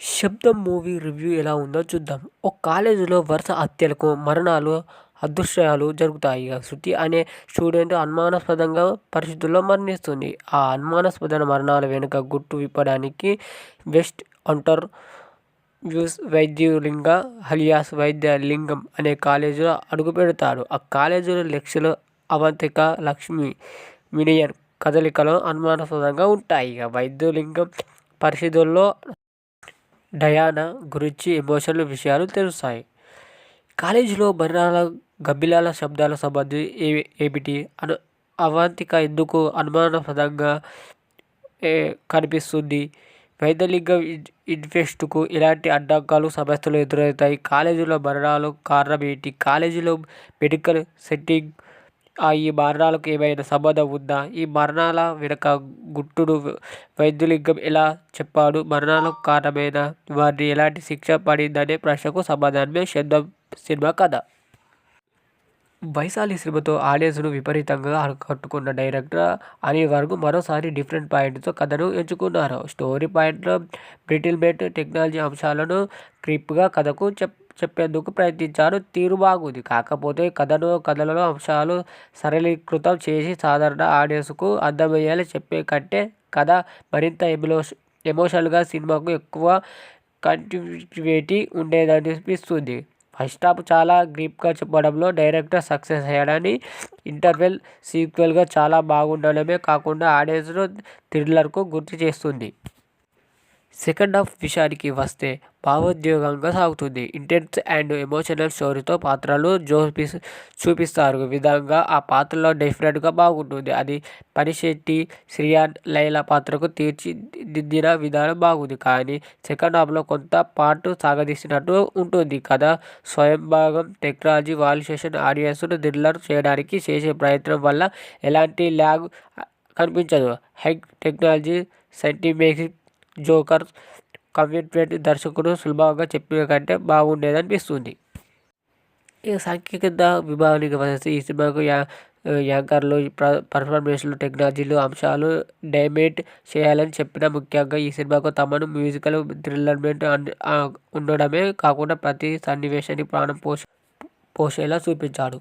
శబ్దం movie review ఎలా ఉందో చూద్దాం. ఒక కాలేజీలో వరుస హత్యలకు మరణాలు అదృశ్యాలు జరుగుతాయి. శృతి అనే స్టూడెంట్ అనుమానాస్పదంగా పరిస్థితుల్లో మరణిస్తుంది. ఆ అనుమానాస్పద మరణాల వెనుక గుట్టు విప్పడానికి వెస్ట్ అంటర్ వ్యూస్ వైద్యులింగ హలియాస్ వైద్య లింగం అనే కాలేజీలో అడుగుపెడతాడు ఆ కాలేజీలో లెక్చరర్ అవంతిక లక్ష్మి మినియన్ కదలికలు అనుమానాస్పదంగా ఉంటాయి. ఇక వైద్యులింగం పరిస్థితుల్లో డయానా గురించి ఎమోషనల్ విషయాలు తెలుస్తాయి. కాలేజీలో మరణాల గబ్బిలాల శబ్దాల సంబంధి ఏ ఏమిటి? అను అవాంతిక ఎందుకు అనుమానాస్పదంగా కనిపిస్తుంది? వైద్యలింగ ఇన్వెస్ట్కు ఇలాంటి అడ్డంకాలు సమస్యలు ఎదురవుతాయి. కాలేజీలో మరణాలు కారణం ఏంటి? కాలేజీలో మెడికల్ సెట్టింగ్ ఈ మరణాలకు ఏమైనా సంబంధం ఉందా? ఈ మరణాల వెనుక గుట్టును వైద్యులింగం ఎలా చెప్పాడు? మరణాలకు కారణమైన? వారిని ఎలాంటి శిక్ష పడిందనే ప్రశ్నకు సమాధానమే శబ్దం సినిమా కథ. వైశాలి సినిమాతో ఆడియన్స్ను విపరీతంగా ఆకట్టుకున్న డైరెక్టర్ అనే వరకు మరోసారి డిఫరెంట్ పాయింట్తో కథను ఎంచుకున్నారు. స్టోరీ పాయింట్లో బ్రిటిల్మెంట్ టెక్నాలజీ అంశాలను క్రిప్గా కథకు చెప్ చెప్పేందుకు ప్రయత్నించారు. తీరు బాగుంది. కాకపోతే కథను కథలలో అంశాలు సరళీకృతం చేసి సాధారణ ఆడియన్స్కు అర్థమయ్యేలా చెప్పే కంటే కథ మరింత ఎమో ఎమోషనల్గా సినిమాకు ఎక్కువ కంటిన్యూటీ ఉండేదనిపిస్తుంది. ఫస్ట్ హాఫ్ చాలా గ్రీప్గా చెప్పడంలో డైరెక్టర్ సక్సెస్ అయ్యాడని ఇంటర్వెల్ సీక్వెల్గా చాలా బాగుండడమే కాకుండా ఆడియన్స్ను థ్రిల్లర్కు గుర్తు చేస్తుంది. సెకండ్ హాఫ్ విషయానికి వస్తే భావోద్వేగంగా సాగుతుంది. ఇంటెన్స్ అండ్ ఎమోషనల్ స్టోరీతో పాత్రలు జోపి చూపిస్తారు. విధంగా ఆ పాత్రలో డెఫినెట్గా బాగుంటుంది. అది పనిశెట్టి శ్రియాన్ లైల పాత్రకు తీర్చిదిద్దిన విధానం బాగుంది. కానీ సెకండ్ హాఫ్లో కొంత పార్ట్ సాగదీసినట్టు ఉంటుంది. కథ స్వయం భాగం టెక్నాలజీ వాల్యుయేషన్ ఆడియన్స్ను థ్రిల్లర్ చేయడానికి చేసే ప్రయత్నం వల్ల ఎలాంటి ల్యాగ్ కనిపించదు. హై టెక్నాలజీ సెంటిమేక్స్ జోకర్ కమిట్మెంట్ దర్శకుడు సులభంగా చెప్పిన కంటే బాగుండేది అనిపిస్తుంది. ఇక సాంకేతిక విభాగానికి వస్తే ఈ సినిమాకు యా యాంకర్లు పర్ఫార్మెన్స్లు టెక్నాలజీలు అంశాలు డైమేట్ చేయాలని చెప్పిన ముఖ్యంగా ఈ సినిమాకు తమను మ్యూజికల్ థ్రిల్లర్మెంట్ ఉండడమే కాకుండా ప్రతి సన్నివేశాన్ని ప్రాణం పోష పోసేలా చూపించాడు.